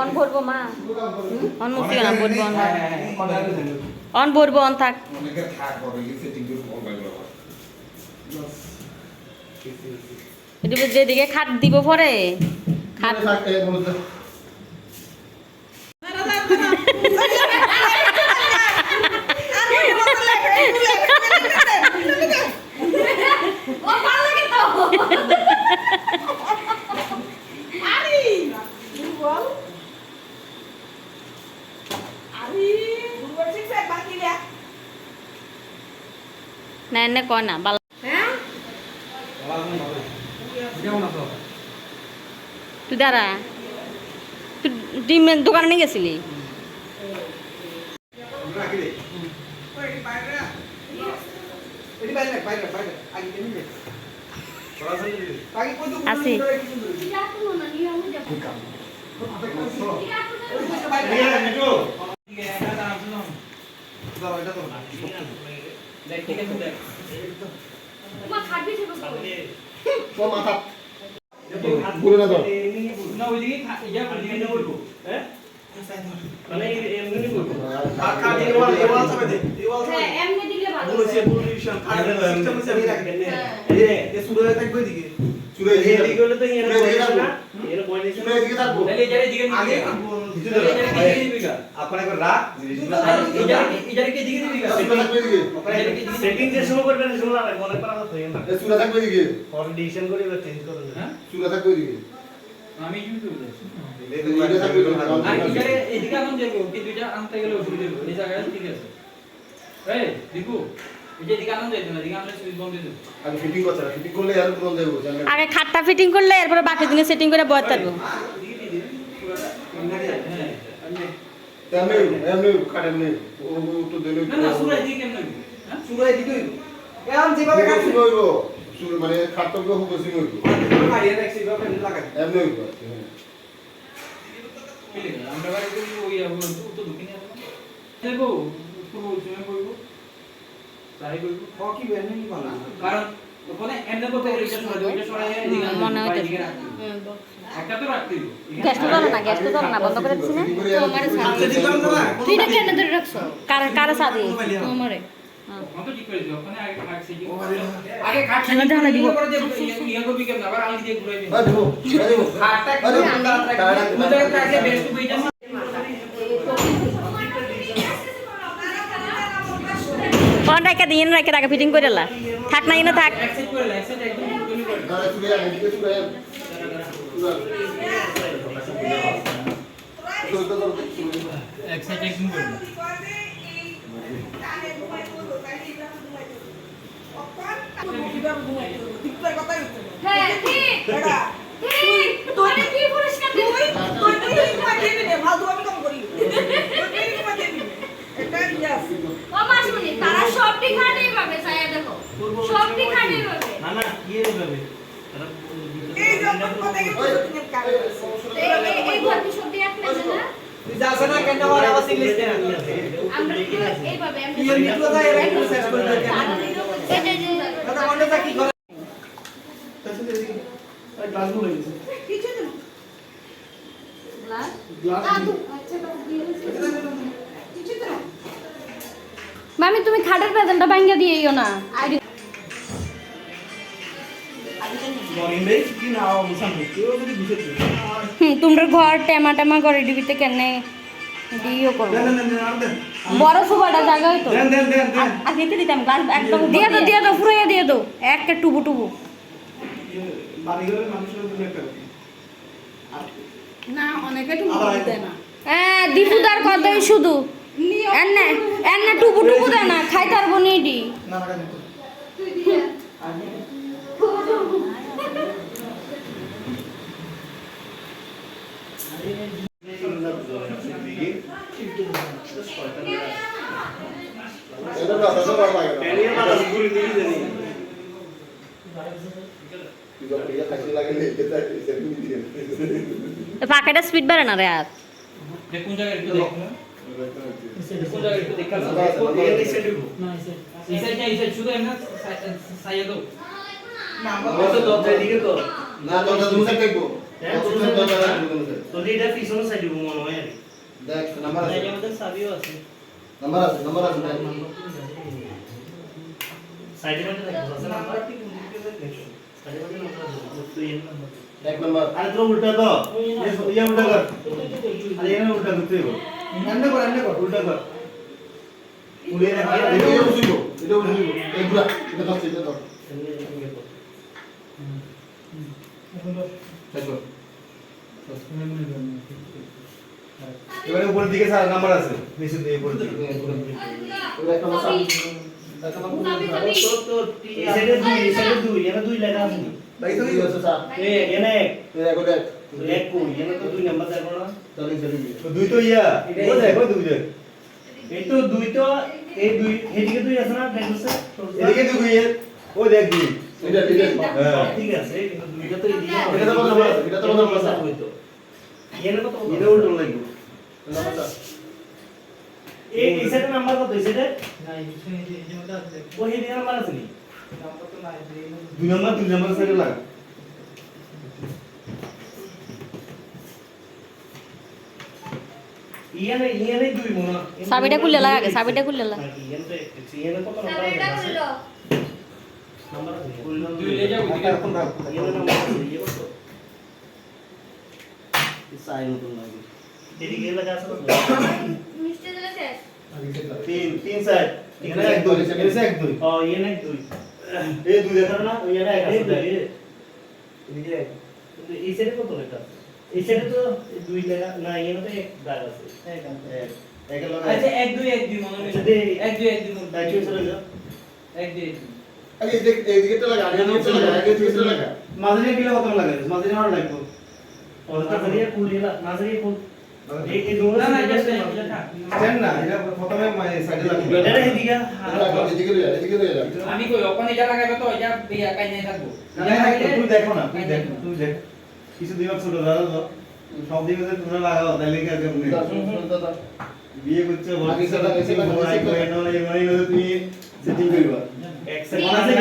On ভরবো মা। On মুক্তি না ভরবো অন অন ভরবো অন থাক। অনেকে থাক হবে সেটিং করে ফোন যেদিকে খাট দিব পরে খাট ও ভালো লাগে তো আরে বল আরে দুবার ঠিক আছে বাকি রে না কয় না বাল হ্যাঁ তুই দাঁড়া তুই ডিমের দোকানে নিয়ে গেছিলি আছি তোমার খাবি ছিল ঘুরে না তো হ্যাঁ এমনি দিলে ভালো চুরে এদিকে চুরে এদিকে থাকব চুরে এদিকে থাকব আপনার একবার রাখ থাকবে এদিকে সেটিং যে শুরু করবেন শুরু না মনে করা তো না এ চুরে থাকবে এদিকে হ্যাঁ এদিকে আমি ইউটিউবে আর এখানে এদিকে এখন আনতে গেলে অসুবিধা হবে এই ঠিক আছে। এই দেখো আগে খাটটা ফিটিং করলে এরপরে বাকি দিনে সেটিং করে বয়ার থাকব। এমনি এমনি কাটেন নেই ও ও তো দিলে না না সুরা এদিকে কেমন লাগবে শুরু এদিকে হইব। এখন যেভাবে চুরে মানে খাটটা হোক সিং হইব। মারিয়ে রাখছি এভাবে লাগান এমনি হইব কি লেগে আমরা বাড়িতে ওই আবু তো আসব দেখো পুরো তুমি বলব তাই বলব ও কি বেনে নি? বানা কারণ ওখানে এমনি গেলে এটা সরাই এটা সরাই এদিকে আনতে মনে রাখতে হবে। একটা তো রাখতে হবে। গ্যাসটা ধরো না গ্যাসটা ধরো না বন্ধ করে দিচ্ছি না। আচ্ছা দিলাম না। তুই এটা কেন ধরে রাখছো? কার কার সাদি আমারে কোন রাখা দিন রাখা রাখা ফিটিং করে থাক না এনে থাক এক সাইড করে এক একদম করে দাঁড়া চুরে আগে এদিকে চুরে এক সাইড একদম করে হ্যাঁ ঠিক ঠিক তোরে সবটি খাটেই পাবে ছায়া দেখো। সবটি খাটেই পাবে। না না কি এর এই যে কথা কি তুমি কাজ এই এই- এই ভর্তি সবটি এক না তুই কেন আমার আবার ইংলিশ আমরা এইভাবে আমরা এর একটু করে কিছু দিন মামি তুমি খাটের প্রেজেন্টটা ভাঙ্গা দিয়েইও না। কি তোমরা ঘর টেমা টেমা করে দিবিতে কেনে? দিও করব। দেন বড় জায়গা হইতো আর দিতে দিতাম একদম দিয়ে দো দিয়ে। ফুরাইয়া দিয়ে দো। একটা টুবু টুবু। না অনেকে না। হ্যাঁ দীপুদার কথাই শুধু। এনে এনে টুবু টুবু দেয় না খাইতে পারব না এটা তো আসলে ভালো লাগে না পেনিয়া মাথা ঘুরে নিয়ে জানি তুই যখন ইয়া খাইছিস পাখাটা স্পিড বাড়ে না রে আর? দেখ কোন একটু দেখ কোন জায়গায় একটু দেখা এই সাইডে ঢুকো। এই সাইড এই সাইড শুধু এমন সাইড দাও ও তো দরজা এদিকে তো। না দরজা তুমি সাইড দেখব। হ্যাঁ, তো এটা পিছনে সাইডে মনে হয়। দেখ নাম্বার আছে। এই চাবিও আছে। নাম্বার আছে নাম্বার আছে। সাইডে মধ্যে দেখো আছে নাম্বার। ঠিক দেখো সাইডে মধ্যে নাম্বার আছে তো এই নাম্বার এক নাম্বার। আরে তো উল্টা তো ইয়া উল্টা কর। আরে এখানে উল্টা করতে হবে এমনি কর এমনি কর উল্টা কর। উলিয়ে রাখা এটা বুঝিব এটা বুঝিব এই পুরা এটা দশ এটা দশ এবারে উপরের দিকে স্যার নাম্বার আছে। নিচের দিকে উপরের দিকে। দুই নি? তো তো দুই দেখো না দুই তো দুই এদিকে আছে না দেখো এদিকে দুই ইয়ে দেখ দুই এটা ঠিক আছে হ্যাঁ ঠিক আছে কিন্তু দুইটা তো এদিকে এটা তো কত নাম্বার এটা তো কত নাম্বার হইতো এখানে কত এটা উল্টো লাগবে নাম্বারটা এই এই সাইডে নাম্বার কত এই সাইডে না এই যে এই যে মধ্যে আছে ওই এদিকে নাম্বার আছে নি নাম্বার তো নাই দুই নাম্বার দুই নাম্বার সাইডে লাগা ইয়ানে ইয়ানে দুই মনে হয়। চাবিটা খুলে লাগা আগে, চাবিটা খুলে লাগা। নাকি, ইয়ানে তো এক দেখছি, ইয়ানে কত নাম্বার চাবিটা আছে? খুললো। নাম্বার আছে? দুই লে যাও ওইদিকে এখন রাখ ইয়ানে নাম্বার আছে, ইয়ে কত? এই সাইন মতন লাগে। এদিকে লেখা আছে তিন তিন সাইড এখানে এক দুই এখানে এক দুই। ও ইয়ানে এক দুই। এই দুই দেখার না ও ইয়ানে এক আছে। দুই, এদিকে এক কিন্তু এই সাইডে কত লেখা এই সাইডে তো দুই লেখা না তো এক দাগ আছে। এক একে লাগা আচ্ছা এক। দুই এক দুই মনে আচ্ছা, এক দুই এক দুই মনে। চলে যাও এক দুই এক দুই। আগে এই দিক এই দিকে তো লাগা আগে দিকে লাগা আগে তো লাগা। মাঝে গেলে কত লাগে? মাঝে আর লাগবে। ওটা করিয়া কুল দিলা না সারিয়ে কুল এই এই দুটো না না এটা সাইডে এটা থাক। চেন না এটা প্রথমে সাইডে লাগবে। এটা এদিকে লাগা এদিকে লইয়া এদিকে লইয়া যা আমি কই ওখানে এটা লাগাবে তো এটা ইয়া কাই নাই থাকব। তুই দেখো না তুই দেখ তুই দেখ। কিছু দিন ছোট দাদা তো। সব দিকে যে তোমরা লাগাও তাহলে কি দাদা বিয়ে করছ লাগবে, বেশি লাগবে। তুমি সেটিং করবা। এক মনে আছে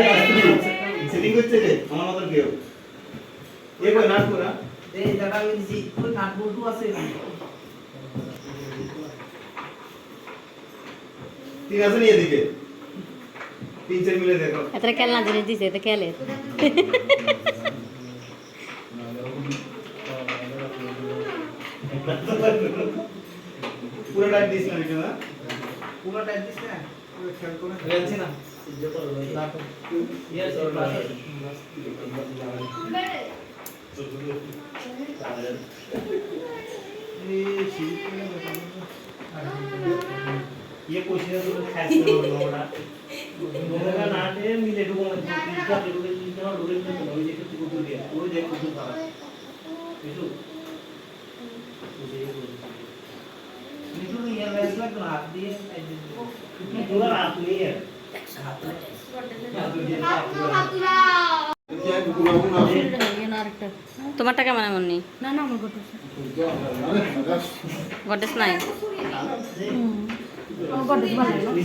সেটিং করছে। রে আমার মত কেউ? এ কই নাট করা এই জায়গা আমি দিছি বল্টু আছে। ঠিক আছে নি এদিকে তিন চার মিলে দেখো এত খেলনা জিনিস দিছে এত খেলে পুরো টাইম দিস না এটা না পুরো টাইপ দিছ না খেয়াল করে রেলছি না ইয়েস বেড়ে। ये क्वेश्चन तो खास करो ना दोनों का नाम है मिले लोगों ने इसका लोग इसका लोग ने तो ये कुछ कुछ दिया वो देख कुछ था बिल्कुल নিতু ইয়া লেস লাগ না হাত দিয়ে पूरा रात नहीं है হাত তো হাত তুলাও। এটা দুটো না তোমারটা কেমন এমন নেই না না আমার ঘটছে গডেস নাই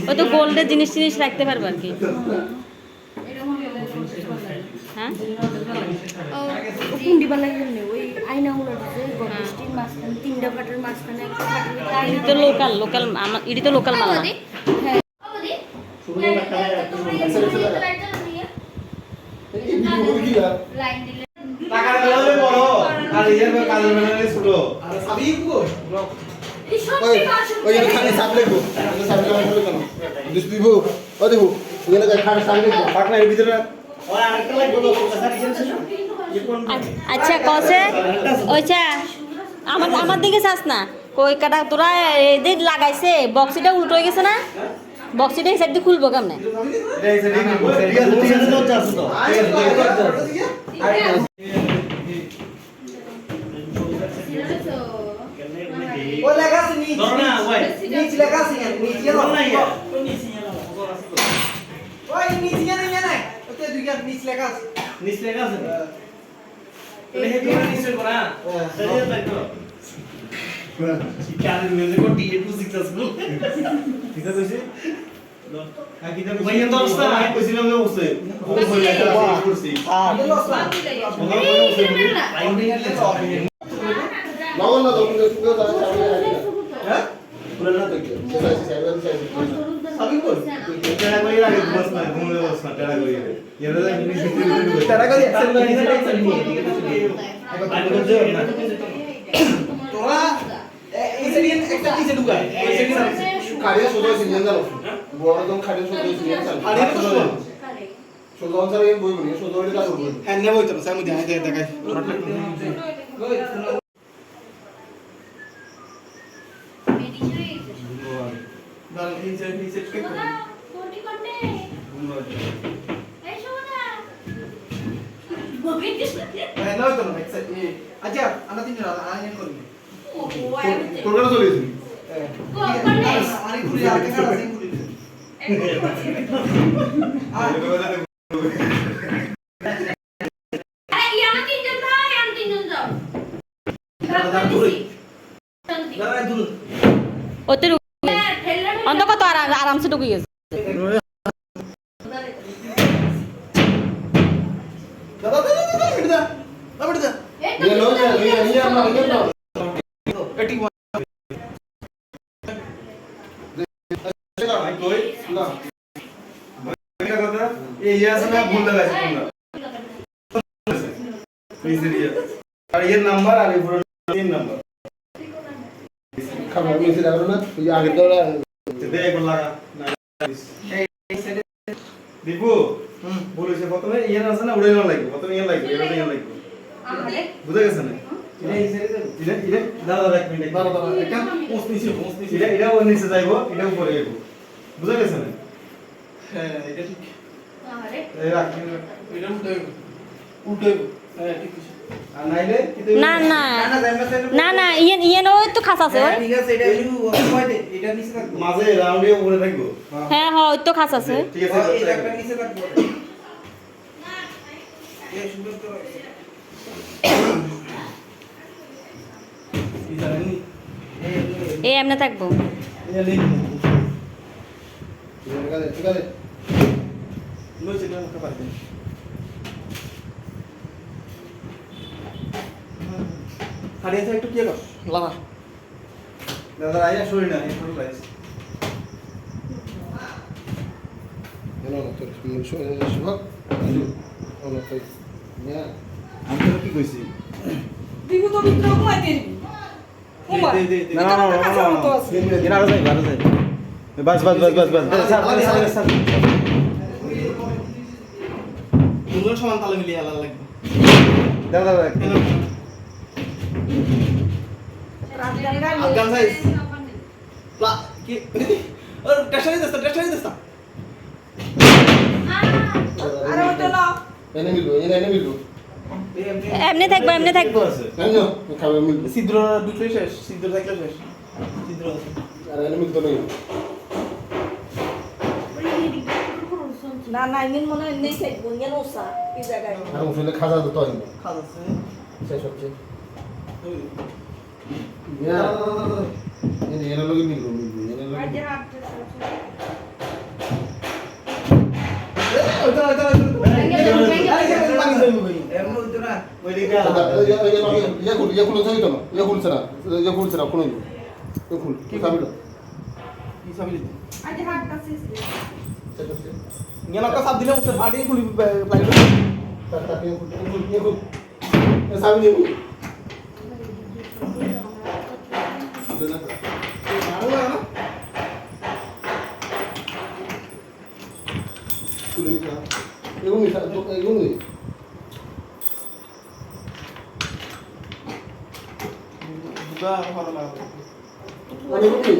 ওই তো গোল্ডের জিনিস জিনিস রাখতে পারব আর কি। হ্যাঁ? ও আয়না তো লোকাল তো লোকাল মাল হ্যাঁ ওই খানে কেন? ও খানে পাটনার ভিতরে। আচ্ছা কসে? আমার আমার দিকে চাস না। কই কাটা তোরা এদের লাগাইছে বক্সিটা উল্টো হয়ে গেছে না? বক্সিটা হিসাব দিয়ে খুলবো কেমনে? sila ka singan ni sila ro na ya to ni singan ro ko kasi ko oi ni singan ni na te du ga ni sila ka ni sila ka se তো হে তো ni sila করা sorry তাই তো শিক্ষা দিন মেজে কো TA two six আসলো ঠিক আছে কইছে ভাইয়া তো অবস্থা আমি কইছিলাম যে অবস্থা ও কইলা এটা করছি হ্যাঁ অবস্থা না না না তোরা এই সাইডে একটা নিচে ঢুকায় ওই সাইডে খাড়িয়া সোজা সিজন জানো বড় দম খাড়িয়া সোজা সিজন জানো তো সোজা। সোজা অঞ্চলে বই বলি সোজা কাজ হ্যাঁ দেখাই কে নয় তো এক সাইড এই আচ্ছা আমরা তিন জন আইন করি তোর চলে গেছি। আরে ঘুরে আগে কাজ আছে ঘুরে দাঁড়া দূর। ওতে অন্ত কত আরামসে ঢুকে আর এর নাম্বার আর এই পুরো তিন নাম্বার খাবার মিশে যাবে না এই আগে তো দে একবার লাগা না এই সাইডে দীপু হুম বলেছে প্রথমে ইয়ে আছে না উড়ে লাগবে প্রথমে ইয়ে লাগবে এটা ইয়ে লাগবে। বুঝা গেছে না? বুঝা গেছে না? হ্যাঁ এটা ঠিক। হ্যাঁ ঠিক আছে। আর নাইলে কিন্তু না না। না না জায়গা না না ইয়ে ইয়ে ওই তো খাস আছে ওই। ঠিক আছে এটা একটু কয় দে এটা নিচে থাকবে। মাঝে রাউন্ডে উপরে থাকব। হ্যাঁ। হ্যাঁ ওই তো খাস আছে। ঠিক আছে নিচে থাকবে। নি এই এই এমনি থাকব এই লিখে ঠিক আছে ঠিক আছে লইছে এটা খালি আছে একটু কি দাদা আইয়া শুই না এই শুরু লাইছে No, no, তোর শুভ শুভ ও না তাই আমি তো কি কইছি দিবু। তো দে দে না না না না না আরও যাই আরও যাই বাস বাস বাস বাস বাস স্যার স্যার স্যার দুজন সমান তালে মিলিয়ে আলাদা লাগবে দাদা দাদা আফগান সাইজ প্লা কি ওর টেশনারি দস্তা টেশনারি দস্তা আরে ওটা না এনে মিলবো এনে মিলবো এমনি থাকব এমনি থাকব ছিদ্র দুটোই শেষ ছিদ্র থাকলে শেষ ছিদ্র আর এনে মিলতো না না না মনে হয় নেই থাকব ইঞ্জিন ওসা এই জায়গায় আর খাজা তো হয় খাজ আছে শেষ হচ্ছে না এনে লগে মিলবো মিলবো এনে লগে আজ এমন হইতো না ওই দিকে ইয়া খুল ইয়া খুলে থাকি তো না ইয়া খুলছে না ইয়া খুলছে না কোনো ইয়া খুল কি খাবি না কি সাবি দিতে আজ হাঁটতে শেষ হচ্ছে ইয়া নকা সাব দিলে উঠে ভাড়ি খুলি ফ্লাইট তার তাকে খুল খুল ইয়া খুল সাবি নিবো আরও না খুলে নিছা এগুলো নিছা এগুলো নি দুটা ভালো লাগবে অনেক কি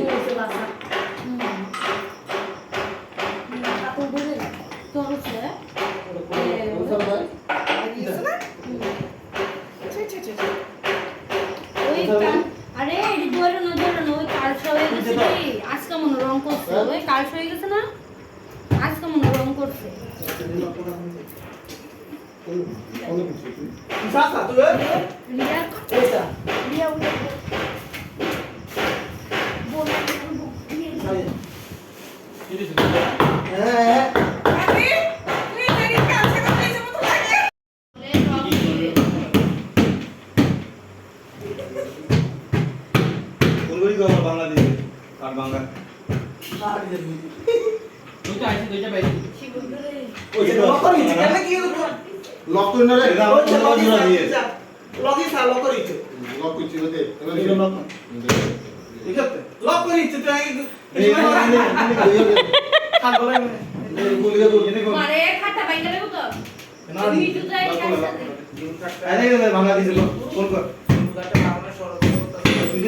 ওই কা- আরে এটি ধরানো ধরানো ওই কালসা হয়ে গেছে রে। আজকে মনে হয় রং করছে হ্যাঁ? ওই কালসা হয়ে গেছে না আজকে মনে হয় রং করছে অনেক কিছু তুই সাসা তুই রিয়া এইটা রিয়া উঠে বল হ্যাঁ আমি তুই দেরি কাছে কথা এসে মতো লাগে কোনগুলি আমার বাংলাদেশ আর বাংলা দুইটা আছে দুইটা বাইরে ওই যে লক করি কেন কি লক করে না রে এটা আমার জোড়া জোড়া দিয়ে লগি সা লগ করি লক করছি দে এটা লক ঠিক আছে লগ করি তুই আগে এই এই খান বলে দে দে মারে খাতা দেবো তো না মিটু যাই খাইছে আরে বাংলাদেশ ফোন কর তুই যে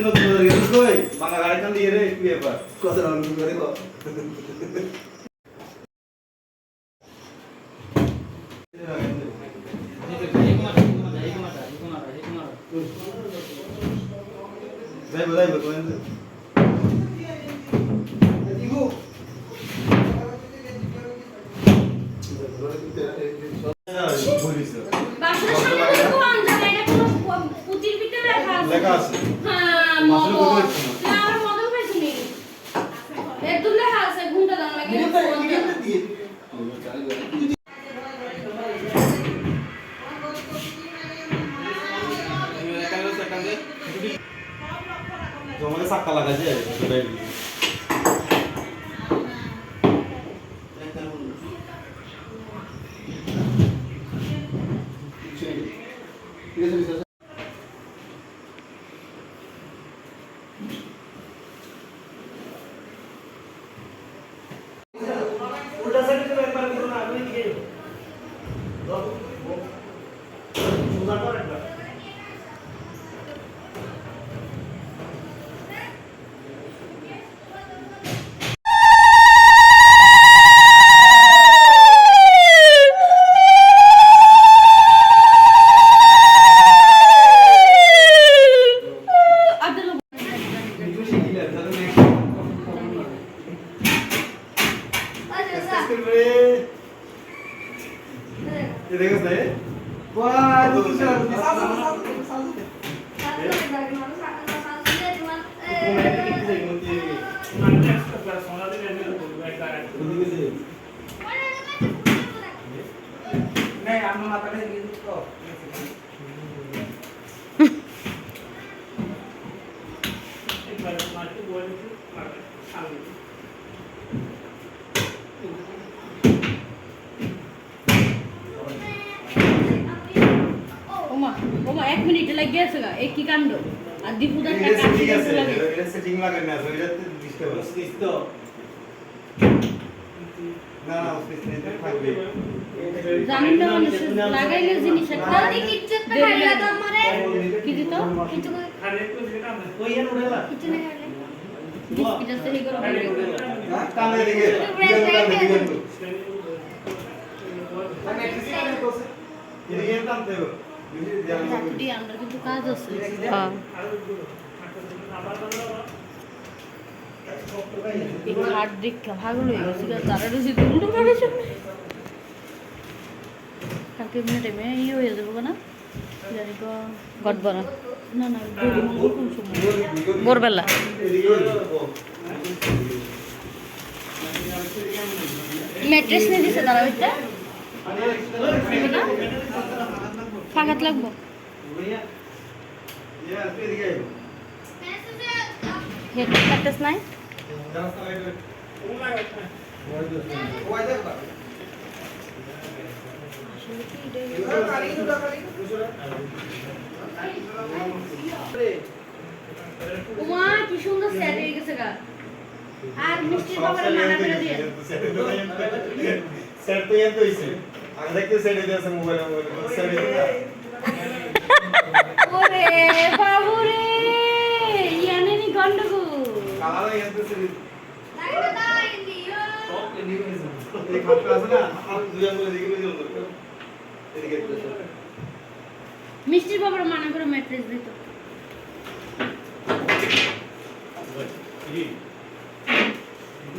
নতুন করে গেছিস কই বাংলা গাড়ি চান দিয়ে রে একটু এবার কথা রাখুন করে কো যাইবো যাইবো কোন ঠিক আছে উল্টা সাইডে তো একবার করো না আপনি দিকে সুন্দর করে একবার আব্দুল দেখছ না বাহ তুই সাসা মানে একটা সোনা দিলে আমি বলব একবার এক কি কাণ্ড। আর দীপুদার টাকা ঠিক আছে এটা সেটিং লাগে না দিতে হবে তো না না অফিস নেই থাকবে। জানি না মানুষ লাগাইলে জিনিস একটা দেরি লাগে। কি দিত? উড়েলা বিস্কিট আছে দিকে দিকে চাকরি আমরা কিন্তু কাজ আছে এই খাট দেখে ভাগল হয়ে গেছে তারা কালকে টাইমে ইয়ে হয়ে যাব না জানি গড়বড় না না ভোরবেলা। এদিকে ম্যাট্রেস নিয়ে দিছে তারা ওইটা ফাঁকাত লাগবো। হেড প্র্যাকটিস নাই? উমা কি সুন্দর সেট হয়ে গেছে গা। আর মিষ্টির বাবারে মানা করে দিয়ে। সেট তো এত হইছে আগে দেখতে সেট আছে মোবাইলে মোবাইলে সেট ওরে বাবু রে ইয়ানে নি গন্ডগোল কালার এত সেট এই খাপটা আছে না আর দুই আঙ্গুলে দিকে লই যাও এদিকে মিষ্টির বাবারে মানা করে ম্যাট্রেস দিত একটু দেখা লাগে কি করে গেলে দুই একজন দিকে হ্যাঁ কি খুশি কিন্তু দিবে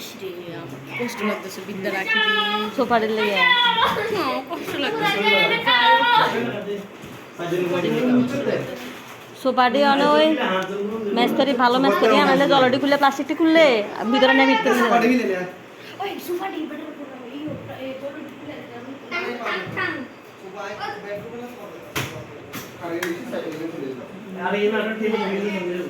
ইসরে কষ্ট লাগতেছে বিদ্যা রাখি সোফারের লেগে কষ্ট লাগতেছে। সোফাটি অনে ওই মেস্তরি ভালো মেস্তরি আনালে জলটি খুললে প্লাস্টিকটি খুললে ভিতরে নেমে মিটতে ওই আরে এই সাইকেল চলে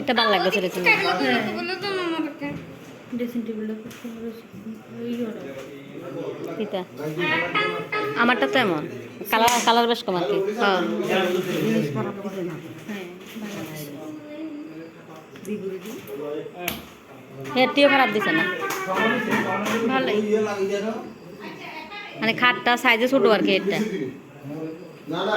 এটা ভালো। এই ওটা। এটা। আমারটা তো এমন। কালার কালার বেশ কম আর কি। হ্যাঁ হ্যাঁ খারাপ দিছে না। ভালোই। মানে খাটটা সাইজে ছোট আর কি এটা। না না।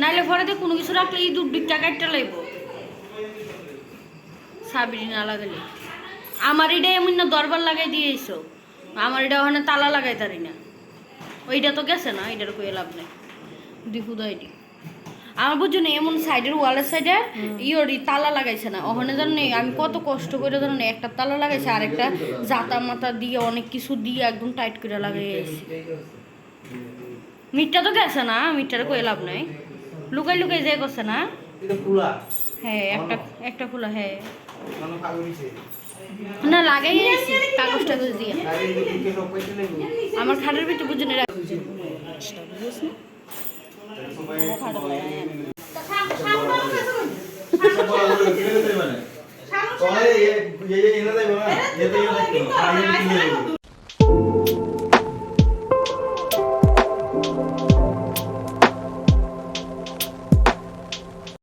নাইলে পরে তো কোনো কিছু রাখলে এই দিকটা কাটতে লাইব সাবিরি না লাগালে। আমার এটা এমন না দরবার লাগাই দিয়েছ আমার এটা ওখানে তালা লাগাই তারি না। ওইটা তো গেছে না এটার কই লাভ নেই। দিহুদা এটি আমার বুঝছ না এমন সাইডের ওয়ালের সাইডে ইয়োরি তালা লাগাইছে না। ওখানে জানো আমি কত কষ্ট করে জানো একটা তালা লাগাইছে আর একটা জাতা মাতা দিয়ে অনেক কিছু দিয়ে একদম টাইট করে লাগাই মিটটা তো গেছে না মিটটার কই লাভ নাই। লুকাই লুকাই যে করছে না হ্যাঁ একটা একটা খোলা হ্যাঁ মানে না লাগাই আছি কাগজ টাগজ দিয়ে আমার খাটের ভিতরে বুঝে না মানে